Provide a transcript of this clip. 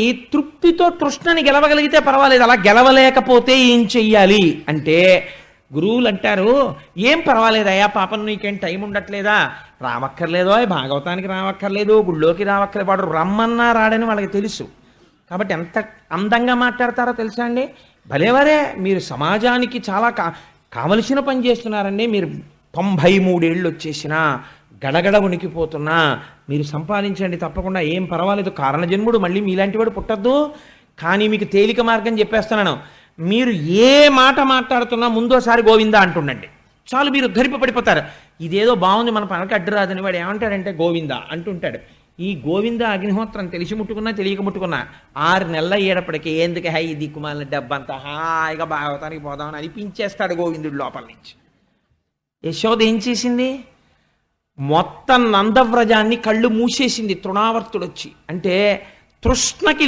ఈ తృప్తితో కృష్ణని గెలవగలిగితే పర్వాలేదు అలా గెలవలేకపోతే ఏం చెయ్యాలి? అంటే గురువులు అంటారు ఏం పర్వాలేదు అయ్యా పాపం నీకేం టైం ఉండట్లేదా? రావక్కర్లేదో భాగవతానికి రావక్కర్లేదు గుళ్ళోకి రావక్కర్లేదు వాడు రమ్మన్నా రాడని వాళ్ళకి తెలుసు. కాబట్టి ఎంత అందంగా మాట్లాడతారో తెలుసా అండి? భలేవరే మీరు సమాజానికి చాలా కా కావలసిన పని చేస్తున్నారండి మీరు తొంభై మూడేళ్ళు వచ్చేసినా గడగడ ఉనికిపోతున్నా మీరు సంపాదించండి తప్పకుండా ఏం పర్వాలేదు. కారణజన్ముడు మళ్ళీ మీలాంటి వాడు పుట్టద్దు. కానీ మీకు తేలిక మార్గం చెప్పేస్తున్నాను. మీరు ఏ మాట మాట్లాడుతున్నా ముందోసారి గోవిందా అంటుండండి. చాలు మీరు ధరిపపడిపోతారు ఇదేదో బాగుంది మన పనకి అడ్డు రాదని వాడు ఏమంటాడంటే గోవిందా అంటుంటాడు. ఈ గోవింద అగ్నిహోత్రం తెలిసి ముట్టుకున్నా తెలియక ముట్టుకున్నా ఆరు నెలల ఏడప్పటికి ఎందుకు హై దిక్కుమాలిన డబ్బంతా హాయిగా భాగవతానికి పోదామని అనిపించేస్తాడు గోవిందుడు లోపల నుంచి. యశోద ఏం చేసింది? మొత్తం నందవ్రజాన్ని కళ్ళు మూసేసింది తృణావర్తుడొచ్చి. అంటే తృష్ణకి